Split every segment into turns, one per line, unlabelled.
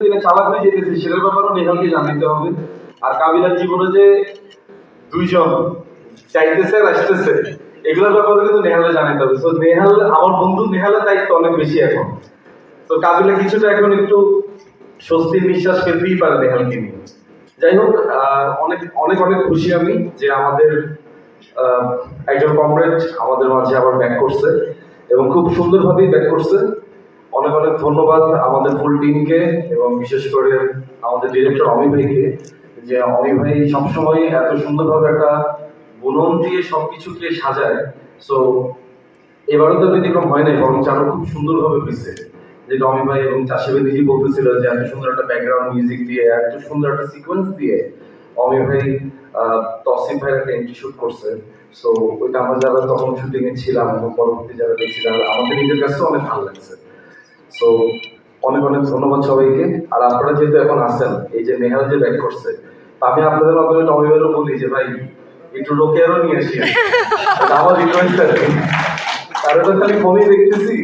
চালাক হয়ে যেতেছে, সেটার ব্যাপারেও নেহালকে জানাতে হবে। আর কাবিলার জীবনে যে দুইজন চাইতেছে আর আসতেছে, এগুলোর ব্যাপারে কিন্তু নেহালে জানাতে হবে। তো নেহাল, আমার বন্ধু নেহালের দায়িত্ব অনেক বেশি এখন। তো কাবিলা কিছুটা এখন একটু স্বস্তির নিঃশ্বাস ফেলতেই পারে নেহালকে নিয়ে। যাই হোক অনেক অনেক অনেক খুশি আমি যে আমাদের একজন কমরেড আমাদের মাঝে আবার ব্যাক করছে এবং খুব সুন্দরভাবেই ব্যাক করছে। অনেক অনেক ধন্যবাদ আমাদের ফুল টিমকে এবং বিশেষ করে আমাদের ডিরেক্টর অমি ভাইকে যে অমি ভাই সবসময় এত সুন্দরভাবে একটা বুনন দিয়ে সবকিছুকে সাজায়। সো এবারও তো ব্যতিক্রম হয় নাই বরং আরও খুব সুন্দরভাবে হয়েছে। যে টমি ভাই এবং চাষিভাই দিদি বলতেছিল যে এত সুন্দর একটা ব্যাকগ্রাউন্ড মিউজিক দিয়ে, এত সুন্দর একটা সিকোয়েন্স দিয়ে অমি ভাই তসিফ ভাইয়ের একটা এন্ট্রি শুট করছে। সো ওইটা আমরা যারা তখন শুটিং এ ছিলাম এবং পরবর্তী যারা দেখছি যারা আমাদের নিজের কাছেও অনেক ভালো লাগছে। সো অনেক অনেক ধন্যবাদ সবাইকে। আর আপনারা যেহেতু এখন আসেন এই যে নেহাল যে ব্যাক করছে আমি আপনাদের মাধ্যমে টমি ভাইয়েরও বলি যে ভাই একটু লোকেরও নিয়ে আসি আমার রিকোয়েস্ট আর কি। তারা তো খালি ফোনেই দেখতেছি।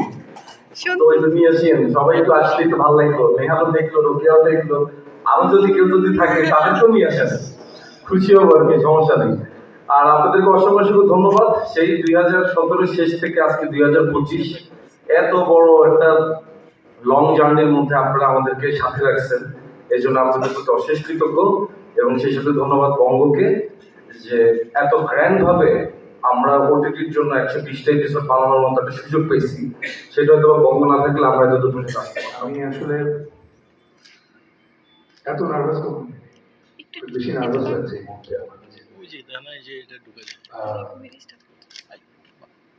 তো এটা নিয়ে আসেন সবাই একটু আসলে একটু ভালো লাগল। নেহালও দেখল রোকেয়াও দেখল। আরও যদি কেউ যদি থাকে তাদেরকেও নিয়ে আসেন। খুশি হব আর কি সমস্যা নেই। আর আপনাদেরকে অসংখ্য অসংখ্য ধন্যবাদ। সেই দুই হাজার সতেরো শেষ থেকে আজকে দুই হাজার পঁচিশ এত বড় একটা লং জার্নির মধ্যে আপনারা আমাদেরকে সাথে রাখছেন। এই জন্য আপনাদের প্রতি অশেষ কৃতজ্ঞ এবং সেই সাথে ধন্যবাদ বঙ্গকে যে এত গ্র্যান্ড ভাবে আমরা ওটিটির জন্য একশো বিশটা এপিসোড বানানোর মতো একটা সুযোগ পেয়েছি। সেটা হয়তো বঙ্গ না থাকলে আমরা এত না।
আমি আসলে এত নার্ভাস কখন? বেশি নার্ভাস লাগছে।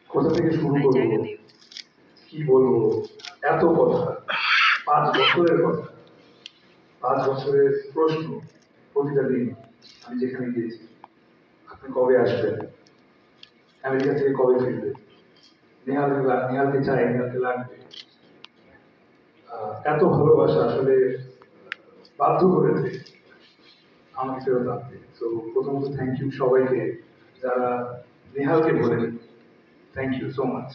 কোথা থেকে শুরু করব? কি বলব? এত কথা, পাঁচ বছরের কথা, পাঁচ বছরের প্রশ্ন প্রতিটা দিন আমি যেখানে গিয়েছি। আপনি কবে আসবেন? আমেরিকা থেকে কবে ফিরবে নেহাল নেহালকে চাই নেহালকে লাগবে? এত ভালোবাসা আসলে বাধ্য করেছে আমাকে ফেরত আনতে। তো প্রথমত থ্যাংক ইউ সবাইকে যারা নেহালকে বলেন। Thank you so much